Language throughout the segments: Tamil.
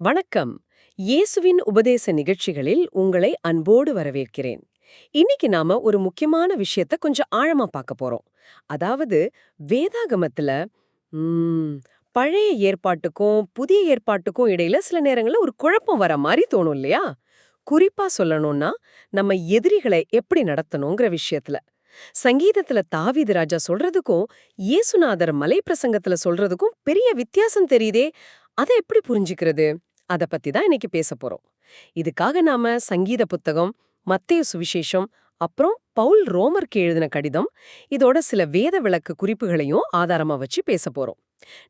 வணக்கம். இயேசுவின் உபதேச நிகழ்ச்சிகளில் உங்களை அன்போடு வரவேற்கிறேன். இன்னைக்கு நாம ஒரு முக்கியமான விஷயத்த கொஞ்சம் ஆழமா பார்க்க போறோம். அதாவது வேதாகமத்துல பழைய ஏற்பாட்டுக்கும் புதிய ஏற்பாட்டுக்கும் இடையில சில நேரங்கள்ல ஒரு குழப்பம் வர மாதிரி தோணும் இல்லையா? குறிப்பா சொல்லணும்னா நம்ம எதிரிகளை எப்படி நடத்தணுங்கிற விஷயத்துல. சங்கீதத்துல தாவீது ராஜா சொல்றதுக்கும் இயேசுநாதர் மலை பிரசங்கத்துல சொல்றதுக்கும் பெரிய வித்தியாசம் தெரியுதே. அதை எப்படி புரிஞ்சுக்கிறது? அத பத்தி தான் இன்னைக்கு பேச போறோம். இதுக்காக நாம சங்கீத புத்தகம் மத்திய சுவிசேஷம் அப்புறம் பவுல் ரோமருக்கு எழுதின கடிதம் இதோட சில வேத விளக்கு குறிப்புகளையும் ஆதாரமா வச்சு பேச போறோம்.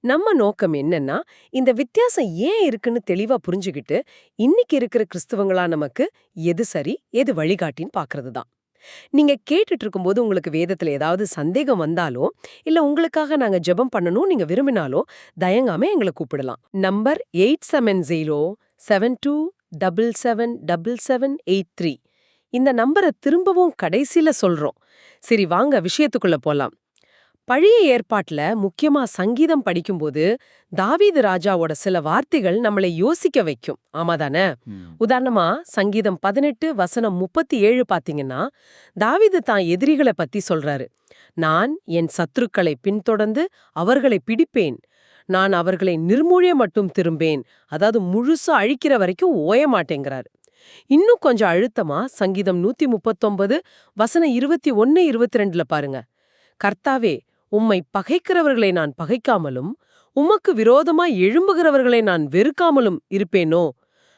நம்ம நோக்கம் என்னன்னா இந்த வித்தியாசம் ஏன் இருக்குன்னு தெளிவா புரிஞ்சுகிட்டு இன்னைக்கு இருக்கிற கிறிஸ்தவங்களா நமக்கு எது சரி எது வழிகாட்டின்னு பாக்குறது தான் நீங்க கேட்டுட்டு இருக்கும்போது உங்களுக்கு வேதத்துல ஏதாவது சந்தேகம் வந்தாலோ இல்ல உங்களுக்காக நாங்க ஜெபம் பண்ணணும் நீங்க விரும்பினாலோ தயங்காம எங்களை கூப்பிடலாம். Number eight seven zero seven two double seven double seven eight three. இந்த நம்பரை திரும்பவும் கடைசியில சொல்றோம். சரி வாங்க விஷயத்துக்குள்ள போலாம். பழைய ஏற்பாட்டுல முக்கியமா சங்கீதம் படிக்கும்போது தாவீது ராஜாவோட சில வார்த்தைகள் நம்மளை யோசிக்க வைக்கும். ஆமாதானே? உதாரணமா சங்கீதம் பதினெட்டு வசனம் முப்பத்தி ஏழு பாத்தீங்கன்னா தாவீது தான் எதிரிகளை பத்தி சொல்றாரு. நான் என் சத்துருக்களை பின்தொடர்ந்து அவர்களை பிடிப்பேன். நான் அவர்களை நிர்மூழிய மட்டும் திரும்பேன். அதாவது முழுசா அழிக்கிற வரைக்கும் ஓய மாட்டேங்கிறாரு. இன்னும் கொஞ்சம் அழுத்தமா சங்கீதம் நூத்தி முப்பத்தொன்பது வசனம் இருபத்தி ஒன்னு இருபத்தி ரெண்டுல பாருங்க. கர்த்தாவே உம்மை பகைக்கிறவர்களை நான் பகைக்காமலும் உமக்கு விரோதமாய் எழும்புகிறவர்களை நான் வெறுக்காமலும் இருப்பேனோ?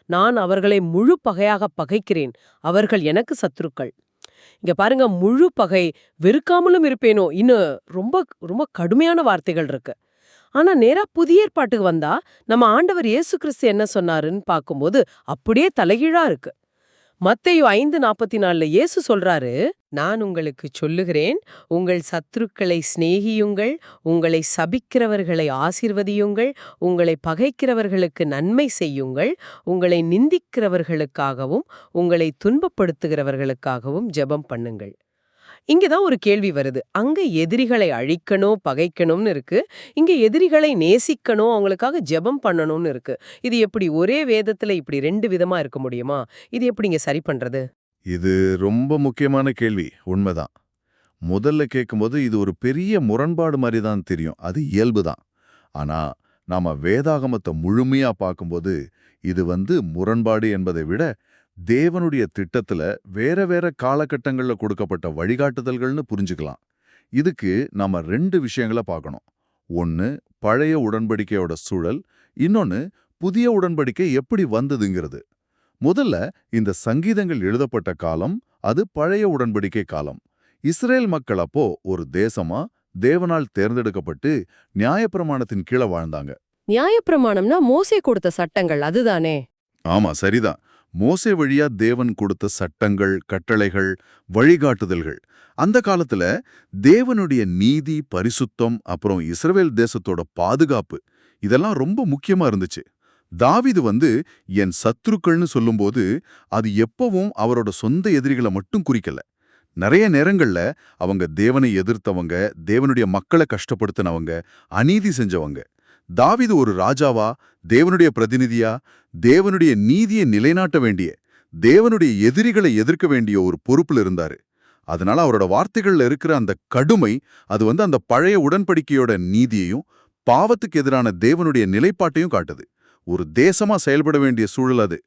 நான் அவர்களை முழு பகையாக பகைக்கிறேன் அவர்கள் எனக்கு சத்துருக்கள். இங்க பாருங்க முழு பகை வெறுக்காமலும் இருப்பேனோ? இன்னும் ரொம்ப ரொம்ப கடுமையான வார்த்தைகள் இருக்கு. ஆனா நேரா புதிய ஏற்பாட்டுக்கு வந்தா நம்ம ஆண்டவர் இயேசு கிறிஸ்து என்ன சொன்னாருன்னு பார்க்கும்போது அப்படியே தலைகீழா இருக்கு. மத்தையோ ஐந்து நாற்பத்தி நாலுல இயேசு சொல்றாரு நான் உங்களுக்கு சொல்லுகிறேன் உங்கள் சத்துருக்களை சிநேகியுங்கள் உங்களை சபிக்கிறவர்களை ஆசிர்வதியுங்கள் உங்களை பகைக்கிறவர்களுக்கு நன்மை செய்யுங்கள் உங்களை நிந்திக்கிறவர்களுக்காகவும் உங்களை துன்பப்படுத்துகிறவர்களுக்காகவும் ஜெபம் பண்ணுங்கள். இங்கதான் ஒரு கேள்வி வருது. அங்க எதிரிகளை அழிக்கணும் பகைக்கணும்னு இருக்கு. இங்க எதிரிகளை நேசிக்கணும் அவங்களுக்காக ஜெபம் பண்ணணும்னு இருக்கு. இது எப்படி ஒரே வேதத்துல இப்படி ரெண்டு விதமா இருக்க முடியுமா? இது எப்படிங்க சரி பண்றது? இது ரொம்ப முக்கியமான கேள்வி. உண்மைதான். முதல்ல கேட்கும்போது இது ஒரு பெரிய முரண்பாடு மாதிரி தான் தெரியும். அது இயல்புதான் ஆனா நாம வேதாகமத்தை முழுமையா பார்க்கும்போது இது வந்து முரண்பாடு என்பதை விட தேவனுடைய திட்டத்துல வேற வேற காலகட்டங்கள்ல கொடுக்கப்பட்ட வழிகாட்டுதல்கள்னு புரிஞ்சுக்கலாம். இதுக்கு நாம ரெண்டு விஷயங்களை பார்க்கணும். ஒன்னு பழைய உடன்படிக்கையோட சூழல். இன்னொன்னு புதிய உடன்படிக்கை எப்படி வந்ததுங்கிறது. முதல்ல இந்த சங்கீதங்கள் எழுதப்பட்ட காலம் அது பழைய உடன்படிக்கை காலம். இஸ்ரேல் மக்கள் அப்போ ஒரு தேசமா தேவனால் தேர்ந்தெடுக்கப்பட்டு நியாயப்பிரமாணத்தின் கீழே வாழ்ந்தாங்க. நியாயப்பிரமாணம்னா மோசே கொடுத்த சட்டங்கள் அதுதானே? ஆமா சரிதான். மோசே வழியா தேவன் கொடுத்த சட்டங்கள் கட்டளைகள் வழிகாட்டுதல்கள். அந்த காலத்துல தேவனுடைய நீதி பரிசுத்தம் அப்புறம் இஸ்ரவேல் தேசத்தோட பாதுகாப்பு இதெல்லாம் ரொம்ப முக்கியமா இருந்துச்சு. தாவிது வந்து என் சத்துருக்கள்னு சொல்லும்போது அது எப்பவும் அவரோட சொந்த எதிரிகளை மட்டும் குறிக்கல. நிறைய நேரங்கள்ல அவங்க தேவனை எதிர்த்தவங்க தேவனுடைய மக்களை கஷ்டப்படுத்தினவங்க அநீதி செஞ்சவங்க. தாவிது ஒரு ராஜாவா? தேவனுடைய பிரதிநிதியா? தேவனுடைய நீதியை நிலைநாட்ட வேண்டிய தேவனுடைய எதிரிகளை எதிர்க்க வேண்டிய ஒரு பொறுப்புல இருந்தாரு. அதனால அவரோட வார்த்தைகள்ல இருக்கிற அந்த கடுமை அது வந்து அந்த பழைய உடன்படிக்கையோட நீதியையும் பாவத்துக்கு எதிரான தேவனுடைய நிலைப்பாட்டையும் காட்டுது. ஒரு தேசமா செயல்பட வேண்டிய சூழல் அது.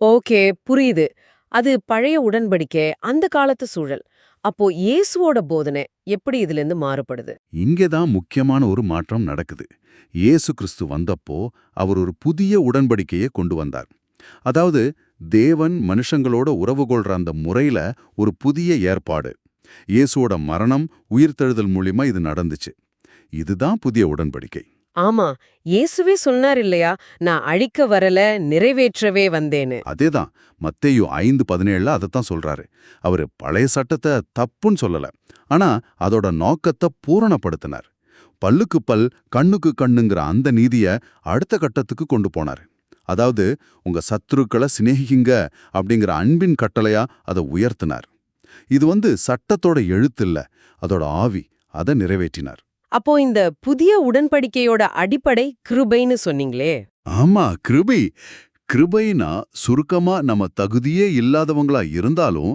ஓகே புரியுது. அது பழைய உடன்படிக்கை அந்த காலத்து சூழல். அப்போ இயேசுவோட போதனை எப்படி இதுல இருந்து மாறுபடுது? இங்கேதான் முக்கியமான ஒரு மாற்றம் நடக்குது. இயேசு கிறிஸ்து வந்தப்போ அவர் ஒரு புதிய உடன்படிக்கையை கொண்டு வந்தார். அதாவது தேவன் மனுஷங்களோட உறவு கொள்ற அந்த முறையில ஒரு புதிய ஏற்பாடு. இயேசுவோட மரணம் உயிர்த்தெழுதல் மூலியமா இது நடந்துச்சு. இதுதான் புதிய உடன்படிக்கை. ஆமா இயேசுவே சொன்னார் இல்லையா நான் அழிக்க வரல நிறைவேற்றவே வந்தேன்னு. அதேதான் மத்தேயு ஐந்து பதினேழுல அதைத்தான் சொல்றாரு. அவரு பழைய சட்டத்தை தப்புன்னு சொல்லல ஆனா அதோட நோக்கத்தை பூரணப்படுத்தினார். பல்லுக்கு பல் கண்ணுக்கு கண்ணுங்கிற அந்த நீதிய அடுத்த கட்டத்துக்கு கொண்டு போனாரு. அதாவது உங்க சத்துருக்களை சிநேகிங்க அப்படிங்கிற அன்பின் கட்டளையா அதை உயர்த்தினார். இது வந்து சட்டத்தோட எழுத்து இல்ல அதோட ஆவி அதை நிறைவேற்றினார். அப்போ இந்த புதிய உடன்படிக்கையோட அடிப்படை கிருபைன்னு சொன்னீங்களே. ஆமா கிருபை. கிருபைனா சுருக்கமா நம்ம தகுதியே இல்லாதவங்களா இருந்தாலும்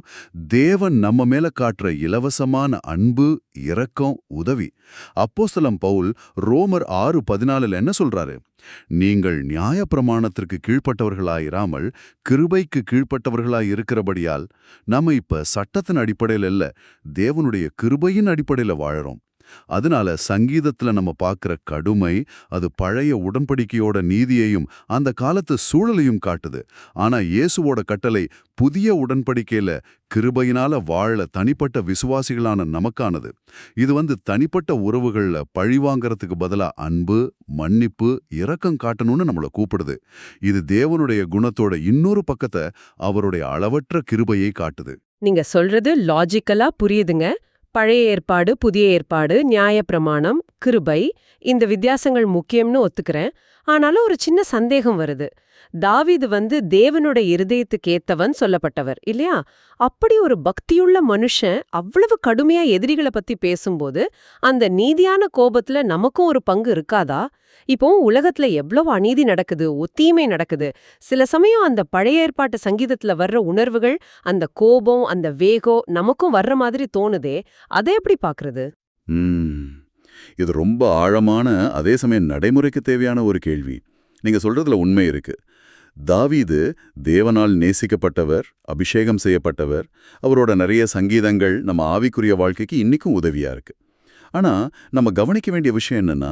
தேவன் நம்ம மேல காட்டுற இலவசமான அன்பு இரக்கம் உதவி. அப்போஸ்தலம் பவுல் ரோமர் ஆறு பதினாலுல என்ன சொல்றாரு? நீங்கள் நியாயப்பிரமாணத்திற்கு கீழ்ப்பட்டவர்களாயிராமல் கிருபைக்கு கீழ்ப்பட்டவர்களாய் இருக்கிறபடியால் நம்ம இப்ப சட்டத்தின் அடிப்படையில் இல்ல தேவனுடைய கிருபையின் அடிப்படையில வாழறோம். அதனால சங்கீதத்துல நம்ம பார்க்குற கடுமை அது பழைய உடன்படிக்கையோட நீதியையும் அந்த காலத்து சூழலையும் காட்டுது. ஆனா இயேசுவோட கட்டளை புதிய உடன்படிக்கையில கிருபையினால வாழ தனிப்பட்ட விசுவாசிகளான நமக்கானது. இது வந்து தனிப்பட்ட உறவுகள்ல பழிவாங்கிறதுக்கு பதிலா அன்பு மன்னிப்பு இரக்கம் காட்டணும்னு நம்மள கூப்பிடுது. இது தேவனுடைய குணத்தோட இன்னொரு பக்கத்தை அவருடைய அளவற்ற கிருபையை காட்டுது. நீங்க சொல்றது லாஜிக்கலா புரியுதுங்க. பழைய ஏற்பாடு புதிய ஏற்பாடு நியாயப்பிரமாணம் கிருபை இந்த வித்தியாசங்கள் முக்கியம்னு ஒத்துக்கிறேன். ஆனாலும் ஒரு சின்ன சந்தேகம் வருது. தாவீது வந்து தேவனோட இருதயத்துக்கு ஏத்தவன் சொல்லப்பட்டவர் இல்லையா? அப்படி ஒரு பக்தியுள்ள மனுஷன் அவ்வளவு கடுமையா எதிரிகளை பத்தி பேசும்போது அந்த நீதியான கோபத்துல நமக்கும் ஒரு பங்கு இருக்காதா? இப்போ உலகத்துல எவ்வளவு அநீதி நடக்குது ஒத்தீமை நடக்குது. சில சமயம் அந்த பழைய ஏற்பாட்டு சங்கீதத்துல வர்ற உணர்வுகள் அந்த கோபம் அந்த வேகம் நமக்கும் வர்ற மாதிரி தோணுதே. அதை எப்படி பாக்குறது? இது ரொம்ப ஆழமான அதே சமயம் நடைமுறைக்கு தேவையான ஒரு கேள்வி. நீங்க சொல்றதுல உண்மை இருக்கு. தாவீது தேவனால் நேசிக்கப்பட்டவர் அபிஷேகம் செய்யப்பட்டவர் அவரோட நிறைய சங்கீதங்கள் நம்ம ஆவிக்குரிய வாழ்க்கைக்கு இன்னிக்கும் உதவியா இருக்கு. ஆனா நம்ம கவனிக்க வேண்டிய விஷயம் என்னன்னா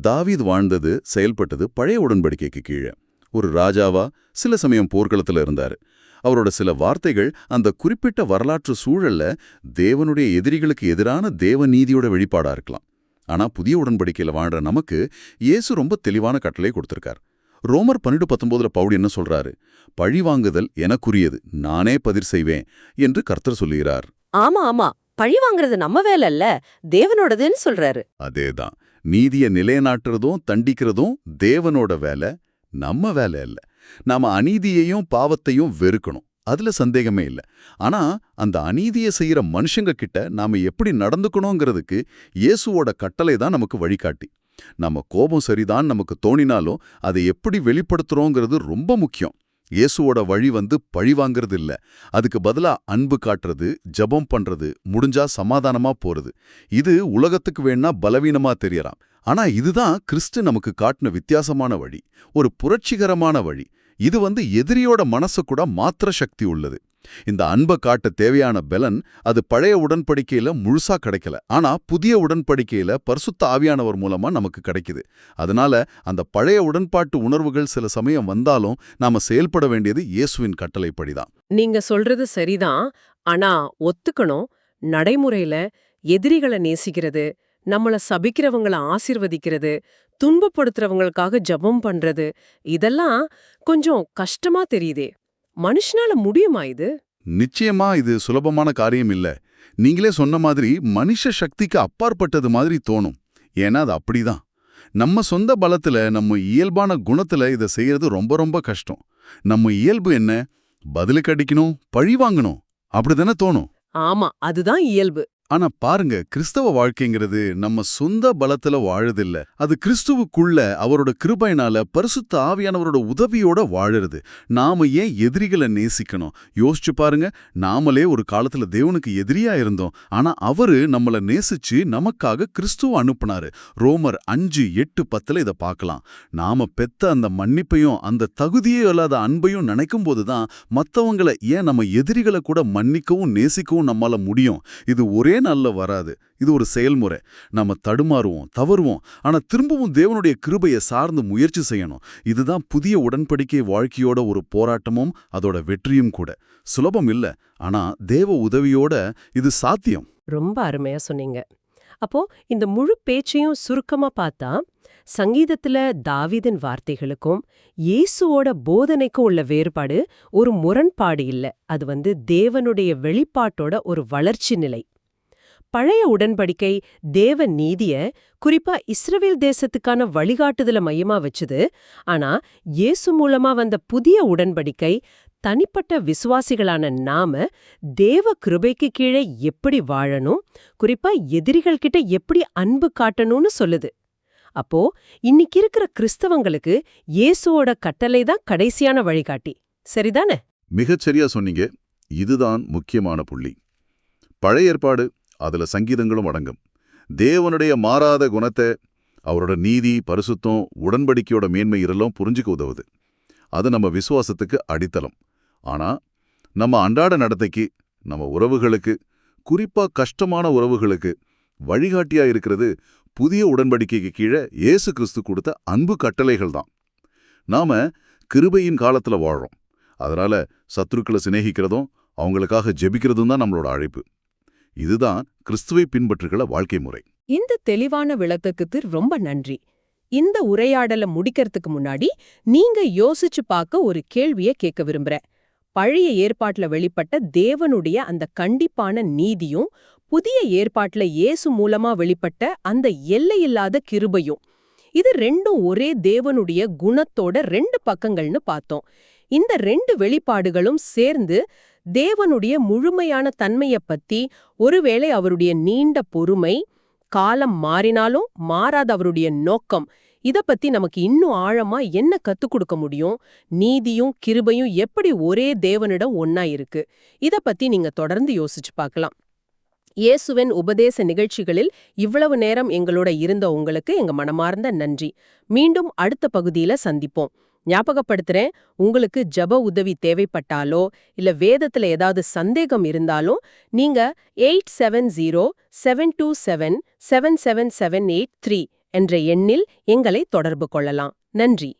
தாவீது வாழ்ந்தது செயல்பட்டது பழைய உடன்படிக்கைக்கு கீழே. ஒரு ராஜாவா சில சமயம் போர்க்களத்துல இருந்தாரு. அவரோட சில வார்த்தைகள் அந்த குறிப்பிட்ட வரலாற்று சூழல்ல தேவனுடைய எதிரிகளுக்கு எதிரான தேவ நீதியோட வெளிப்பாடா இருக்கலாம். ஆனா புதிய உடன்படிக்கையில வாழ்ற நமக்கு இயேசு ரொம்ப தெளிவான கட்டளை கொடுத்திருக்கார். ரோமர் பன்னெண்டு பத்தொன்பதுல பவுல் என்ன சொல்றாரு? பழி வாங்குதல் எனக்குரியது நானே பதிர் செய்வேன் என்று கர்த்தர் சொல்லுகிறார். ஆமா ஆமா. பழி வாங்குறது நம்ம வேலை இல்ல தேவனோடதுன்னு சொல்றாரு. அதேதான். நீதிய நிலைநாட்டுறதும் தண்டிக்கிறதும் தேவனோட வேலை நம்ம வேலை இல்ல. நாம அநீதியையும் பாவத்தையும் வெறுக்கணும். அதுல சந்தேகமே இல்ல. ஆனா அந்த அநீதியை செய்யற மனுஷங்க கிட்ட நாம எப்படி நடந்துக்கணுங்கிறதுக்கு இயேசுவோட கட்டளை தான் நமக்கு வழிகாட்டி. நம்ம கோபம் சரிதான் நமக்கு தோணினாலும் அதை எப்படி வெளிப்படுத்துறோங்கிறது ரொம்ப முக்கியம். இயேசுவோட வழி வந்து பழி வாங்குறது இல்ல. அதுக்கு பதிலா அன்பு காட்டுறது ஜெபம் பண்றது முடிஞ்சா சமாதானமா போறது. இது உலகத்துக்கு வேணா பலவீனமா தெரியறான். ஆனா இதுதான் கிறிஸ்து நமக்கு காட்டின வித்தியாசமான வழி. ஒரு புரட்சிகரமான வழி. இது வந்து எதிரியோட மனசு கூட மாத்திர சக்தி உள்ளது. இந்த அன்பை காட்ட தேவையான பலன் அது பழைய உடன்படிக்கையில முழுசா கிடைக்கல. ஆனா புதிய உடன்படிக்கையில பரிசுத்த ஆவியானவர் மூலமா நமக்கு கிடைக்குது. அதனால அந்த பழைய உடன்பாட்டு உணர்வுகள் சில சமயம் வந்தாலும் நாம செயல்பட வேண்டியது இயேசுவின் கட்டளைப்படிதான். நீங்க சொல்றது சரிதான். ஆனா ஒத்துக்கணும். நடைமுறையில எதிரிகளை நேசிக்கிறது நம்மள சபிக்கிறவங்கள ஆசிர்வதிக்கிறது துன்பப்படுத்துறவங்களுக்காக ஜெபம் பண்றது இதெல்லாம் கொஞ்சம் கஷ்டமா தெரியுதே. மனுஷனால முடியுமா இது? நிச்சயமா இது சுலபமான காரியம் இல்ல. நீங்களே சொன்ன மாதிரி மனுஷ சக்திக்கு அப்பாற்பட்டது மாதிரி தோணும். ஏன்னா அது அப்படிதான். நம்ம சொந்த பலத்துல நம்ம இயல்பான குணத்துல இதை செய்யறது ரொம்ப ரொம்ப கஷ்டம். நம்ம இயல்பு என்ன? பதிலுக்கு அடிக்கணும் பழி வாங்கணும். அப்படிதானே தோணும்? ஆமா அதுதான் இயல்பு. ஆனா பாருங்க கிறிஸ்தவ வாழ்க்கைங்கிறது நம்ம சொந்த பலத்துல வாழுதில்ல. அது கிறிஸ்துவுக்குள்ள அவரோட கிருபையினால பரிசுத்த ஆவியானவரோட உதவியோட வாழுறது. நாம ஏன் எதிரிகளை நேசிக்கணும்? யோசிச்சு பாருங்க நாமளே ஒரு காலத்துல தேவனுக்கு எதிரியா இருந்தோம். ஆனா அவரு நம்மள நேசிச்சு நமக்காக கிறிஸ்துவ அனுப்புனாரு. ரோமர் அஞ்சு எட்டு பத்துல இத பார்க்கலாம். நாம பெத்த அந்த மன்னிப்பையும் அந்த தகுதியே இல்லாத அன்பையும் நினைக்கும் போதுதான் மத்தவங்கள ஏன் நம்ம எதிரிகளை கூட மன்னிக்கவும் நேசிக்கவும் நம்மால முடியும்? இது ஒரே நல்ல வராது. இது ஒரு செயல்முறை. நம்ம தடுமாறுவோம் தவறுவோம். ஆனா திரும்பவும் தேவனுடைய கிருபையை சார்ந்து முயற்சி செய்யணும். இதுதான் புதிய உடன்படிக்கை வாழ்க்கையோட ஒரு போராட்டமும் அதோட வெற்றியும் கூட. சுலபம் இல்ல. ஆனா தேவ உதவியோட இது சாத்தியம். ரொம்ப அருமையா சொன்னீங்க. அப்போ இந்த முழு பேச்சையும் சுருக்கமா பார்த்தா சங்கீதத்துல தாவீதின் வார்த்தைகளுக்கும் இயேசுவோட போதனைக்கும் உள்ள வேறுபாடு ஒரு முரண்பாடு இல்ல. அது வந்து தேவனுடைய வெளிப்பாட்டோட ஒரு வளர்ச்சி நிலை. பழைய உடன்படிக்கை தேவ நீதிய குறிப்பா இஸ்ரவேல் தேசத்துக்கான வழிகாட்டுதல மையமா வச்சுது. ஆனா இயேசு மூலமா வந்த புதிய உடன்படிக்கை தனிப்பட்ட விசுவாசிகளான நாம தேவ கிருபைக்கு கீழே எப்படி வாழணும் குறிப்பா எதிரிகள் கிட்ட எப்படி அன்பு காட்டணும்னு சொல்லுது. அப்போ இன்னைக்கு இருக்கிற கிறிஸ்தவங்களுக்கு இயேசுவோட கட்டளை தான் கடைசியான வழிகாட்டி. சரிதானே? மிகச்சரியா சொன்னீங்க. இதுதான் முக்கியமான புள்ளி. பழைய ஏற்பாடு அதுல சங்கீதங்களும் அடங்கும். தேவனுடைய மாறாத குணத்தை அவரோட நீதி பரிசுத்தம் உடன்படிக்கையோட மேன்மை இதெல்லாம் புரிஞ்சுக்க உதவுது. அது நம்ம விசுவாசத்துக்கு அடித்தளம். ஆனா நம்ம அன்றாட நடத்தைக்கு நம்ம உறவுகளுக்கு குறிப்பா கஷ்டமான உறவுகளுக்கு வழிகாட்டியா இருக்கிறது புதிய உடன்படிக்கைக்கு கீழே இயேசு கிறிஸ்து கொடுத்த அன்பு கட்டளைகள் தான். நாம கிருபையின் காலத்துல வாழ்றோம். அதனால சத்ருக்களை சிநேகிக்கிறதும் அவங்களுக்காக ஜெபிக்கிறதும் தான் நம்மளோட அழைப்பு. இதுதான் கிறிஸ்துவை பின்பற்றுகிற வாழ்க்கை முறை. இந்த தெளிவான விளக்கத்துக்கு ரொம்ப நன்றி. இந்த உரையாடல முடிக்கிறதுக்கு முன்னாடி நீங்க யோசிச்சு பார்க்க ஒரு கேள்விய கேட்க விரும்புறேன். பழைய ஏற்பாட்டுல வெளிப்பட்ட தேவனுடைய அந்த கண்டிப்பான நீதியும் புதிய ஏற்பாட்டுல இயேசு மூலமா வெளிப்பட்ட அந்த எல்லையில்லாத கிருபையும் இது ரெண்டும் ஒரே தேவனுடைய குணத்தோட ரெண்டு பக்கங்கள்னு பார்த்தோம். இந்த ரெண்டு வெளிப்பாடுகளும் சேர்ந்து தேவனுடைய முழுமையான தன்மையை பத்தி ஒருவேளை அவருடைய நீண்ட பொறுமை காலம் மாறினாலும் மாறாத அவருடைய நோக்கம் இத பத்தி நமக்கு இன்னும் ஆழமா என்ன கத்துக் கொடுக்க முடியும்? நீதியும் கிருபையும் எப்படி ஒரே தேவனிடம் ஒன்னா இருக்கு? இத பத்தி நீங்க தொடர்ந்து யோசிச்சு பார்க்கலாம். இயேசுவின் உபதேச நிகழ்ச்சிகளில் இவ்வளவு நேரம் எங்களோட இருந்த உங்களுக்கு எங்க மனமார்ந்த நன்றி. மீண்டும் அடுத்த பகுதியில சந்திப்போம். ஞாபகப்படுத்துறேன். உங்களுக்கு ஜப உதவி தேவைப்பட்டாலோ இல்ல வேதத்துல ஏதாவது சந்தேகம் இருந்தாலும் நீங்க eight seven zero seven two seven seven seven seven eight three என்ற எண்ணில் எங்களை தொடர்பு கொள்ளலாம். நன்றி.